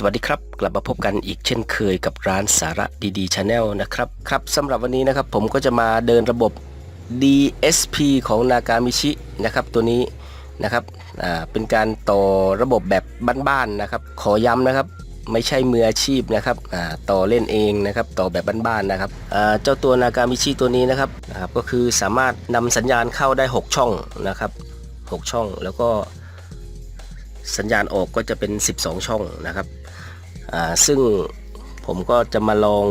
สวัสดีครับ กลับมาพบกันอีกเช่นเคยกับร้านสาระดีๆชาแนลนะครับครับสำหรับวันนี้นะครับผมก็จะมาเดินระบบ DSP ของนากามิชินะครับตัวนี้นะครับอ่าเป็นการต่อระบบแบบบ้านๆนะครับ ขอย้ำนะครับไม่ใช่มืออาชีพนะครับอ่าต่อเล่นเองนะครับต่อแบบบ้านๆนะครับอ่าเจ้าตัวนากามิชิตัวนี้นะครับนะครับก็คือสามารถนำสัญญาณเข้าได้ 6 ช่องนะครับ 6 ช่องแล้วก็ สัญญาณออกก็จะเป็น 12 ช่องนะครับซึ่งผมก็จะมาลอง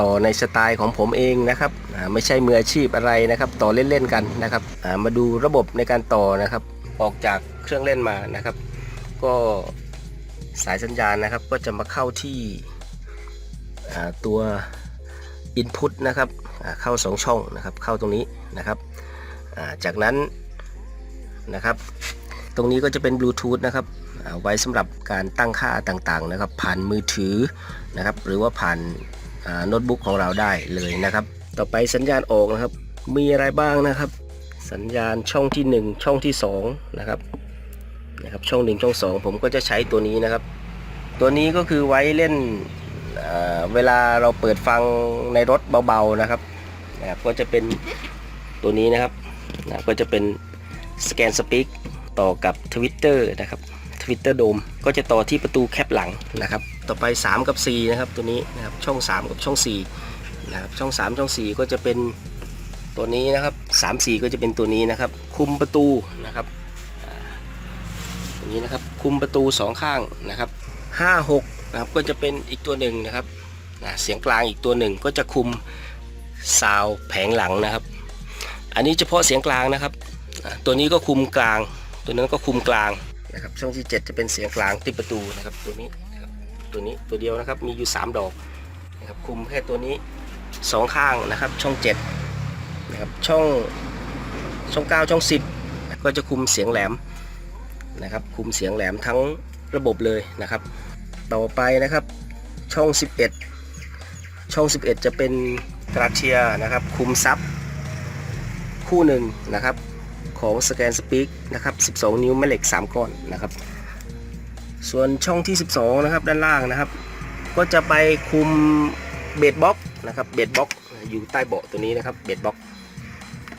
ต่อในสไตล์ของผมเองนะครับไม่ใช่มืออาชีพอะไรนะครับ ต่อเล่นๆกันนะครับามาดูระบบในการต่อนะครับ ออกจากเครื่องเล่นมานะครับ ก็สายสัญญาณนะครับก็จะมาเข้าที่ตัว Input นะครับเข้า 2 ช่องนะครับเข้าตรงนี้นะครับาจากนั้นนะครับ รงนี้ก็จะเป็นบลูทูธนะครับไว้สำหรับการตั้งค่าต่างๆนะครับ ผ่านมือถือนะครับ หรือว่าผ่านโน้ตบุ๊กของเราได้เลยนะครับ ต่อไปสัญญาณออกนะครับ มีอะไรบ้างนะครับ สัญญาณช่องที่ 1 ช่องที่2นะครับนะครับช่อง 1 ช่อง 2 ผมก็จะใช้ตัวนี้นะครับ ตัวนี้ก็คือไว้เล่นเวลาเราเปิดฟังในรถเบาๆนะครับนะครับก็จะเป็นตัวนี้นะครับนะก็จะเป็นสแกนสปีก ต่อกับ Twitter นะครับ Twitter โดมก็จะต่อที่ประตูแคปหลังนะครับ ต่อไป 3 กับ 4 นะครับตัวนี้นะครับช่อง 3 กับช่อง4นะครับช่อง 3 ช่อง 4 ก็จะเป็นตัวนี้นะครับ 3 4 ก็จะเป็นตัวนี้นะครับ คุมประตูนะครับอ่าตัวนี้นะครับคุมประตู 2 ข้างนะครับ 5 6นะครับก็จะเป็นอีกตัวหนึ่งนะครับนะเสียงกลางอีกตัวหนึ่งก็จะคุมซาวแผงหลังนะครับ อันนี้เฉพาะเสียงกลางนะครับ ตัวนี้ก็คุมกลาง ตัวนั้นก็คุมกลางนะครับช่องที่ 7 จะเป็นเสียงกลางที่ประตูนะครับตัวนี้นะครับตัวนี้ตัวเดียวนะครับมีอยู่ 3 ดอกนะครับคุมแค่ตัวนี้ 2 ข้างนะครับช่อง7นะครับช่องช่อง 9 ช่อง 10 ก็จะคุมเสียงแหลมนะครับคุมเสียงแหลมทั้งระบบเลยนะครับต่อไปนะครับช่อง 11 ช่อง 11 จะเป็นกราเชียนะครับคุมซับคู่หนึ่งนะครับ ของสแกนสปีกนะครับ 12 นิ้วแม่เหล็ก 3 ก้อนนะครับ ส่วนช่องที่ 12 นะครับด้านล่างนะครับ ก็จะไปคุมเบดบ็อกนะครับเบดบ็อกอยู่ใต้เบาะตัวนี้นะครับเบดบ็อก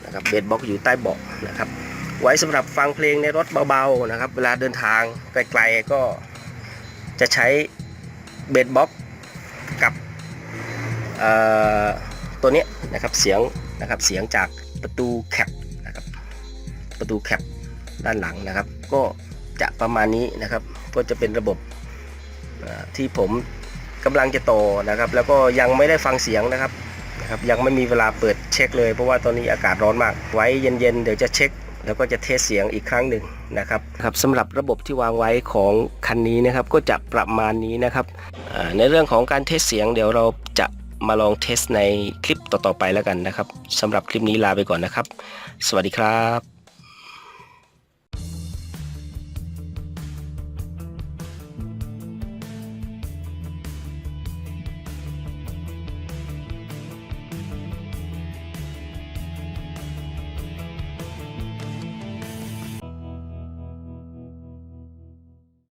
นะครับเบดบ็อกอยู่ใต้เบาะนะครับ ไว้สำหรับฟังเพลงในรถเบาๆนะครับ เวลาเดินทางไกลๆก็จะใช้เบดบ็อกกับตัวนี้นะครับเสียงนะครับเสียงจากประตูแคป ประตูแคปด้านหลังนะครับ ก็จะประมาณนี้นะครับ ก็จะเป็นระบบที่ผมกำลังจะต่อนะครับ แล้วก็ยังไม่ได้ฟังเสียงนะครับนะครับ ยังไม่มีเวลาเปิดเช็คเลยเพราะว่าตอนนี้อากาศร้อนมาก ไว้เย็นๆ เดี๋ยวจะเช็ค แล้วก็จะเทสเสียงอีกครั้งหนึ่งนะครับครับสำหรับระบบที่วางไว้ของคันนี้นะครับ ก็จะประมาณนี้นะครับในเรื่องของการเทสเสียง เดี๋ยวเราจะมาลองเทสในคลิปต่อๆไปแล้วกันนะครับสำหรับคลิปนี้ลาไปก่อนนะครับ สวัสดีครับ